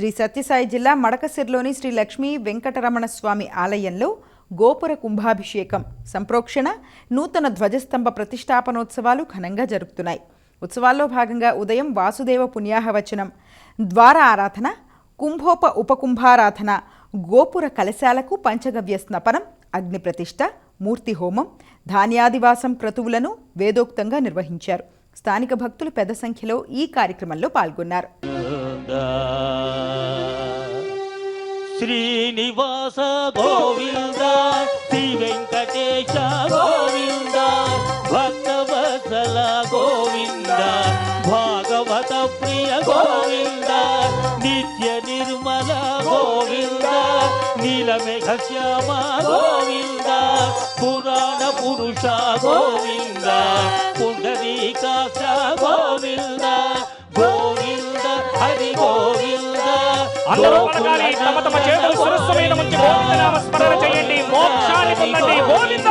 శ్రీ సత్యసాయి జిల్లా మడకసిర్లోని శ్రీ లక్ష్మీ వెంకటరమణ స్వామి ఆలయంలో గోపుర కుంభాభిషేకం సంప్రోక్షణ నూతన ధ్వజస్తంభ ప్రతిష్టాపనోత్సవాలు ఘనంగా జరుగుతున్నాయి ఉత్సవాల్లో భాగంగా ఉదయం వాసుదేవ పుణ్యాహవచనం ద్వార ఆరాధన కుంభోప ఉపకుంభారాధన గోపుర కలశాలకు పంచగవ్య స్నపనం అగ్నిప్రతిష్ఠ మూర్తి హోమం ధాన్యాదివాసం క్రతువులను వేదోక్తంగా నిర్వహించారు. స్థానిక భక్తులు పెద్ద సంఖ్యలో ఈ కార్యక్రమంలో పాల్గొన్నారు. శ్రీనివాస గోవింద శ్రీ వెంకటేశ గోవింద భక్తవత్సల గోవింద భాగవత ప్రియ గోవింద నిత్య నిర్మల గోవింద నీలమేఘ శ్యామ గోవింద పురాణ పురుష గోవింద అందరూ పలకాలి. తమ తమ చేతులు సరస్సు మీద ముంచి గోవిందనామ స్మరణ చేయండి. మోక్షాన్ని పొందండి. గోవింద!